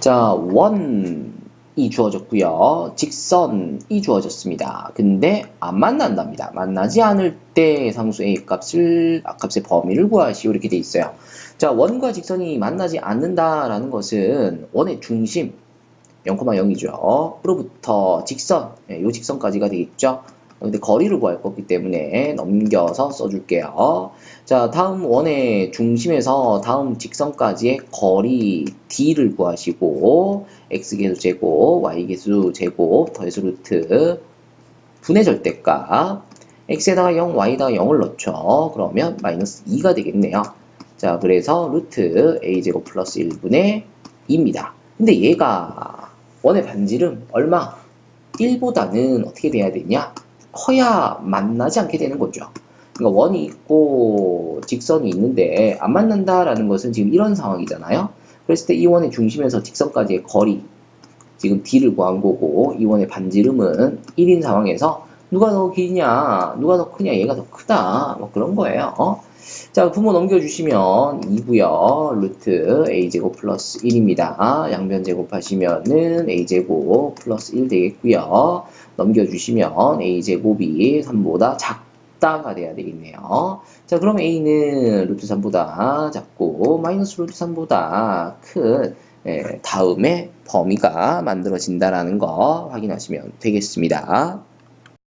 자, 원이 주어졌고요. 직선이 주어졌습니다. 근데 안 만난답니다. 만나지 않을 때 상수 A 값을 아, 값의 범위를 구하시오 이렇게 돼 있어요. 자, 원과 직선이 만나지 않는다라는 것은 원의 중심 0,0이죠. 으로부터 직선, 예, 요 직선까지가 되겠죠. 근데 거리를 구할 거기 때문에 넘겨서 써줄게요. 자, 다음 원의 중심에서 다음 직선까지의 거리 d를 구하시고 x계수 제곱, y계수 제곱, 더해서 루트 분의 절대값 x에다가 0, y에다가 0을 넣죠. 그러면 마이너스 2가 되겠네요. 자, 그래서 루트 a제곱 플러스 1분의 2입니다. 근데 얘가 원의 반지름 얼마? 1보다는 어떻게 돼야 되냐? 커야 만나지 않게 되는 거죠. 그러니까 원이 있고 직선이 있는데 안 만난다라는 것은 지금 이런 상황이잖아요. 그랬을 때 이 원의 중심에서 직선까지의 거리 지금 d를 구한 거고 이 원의 반지름은 1인 상황에서 누가 더 길냐, 누가 더 크냐, 얘가 더 크다, 뭐 그런 거예요. 어? 자, 부모 넘겨주시면 2고요. 루트 a제곱 플러스 1입니다. 양변 제곱하시면은 a제곱 플러스 1 되겠고요. 넘겨주시면 a제곱이 3보다 작다가 돼야 되겠네요. 자, 그럼 a는 루트 3보다 작고 마이너스 루트 3보다 큰 예, 다음에 범위가 만들어진다라는 거 확인하시면 되겠습니다.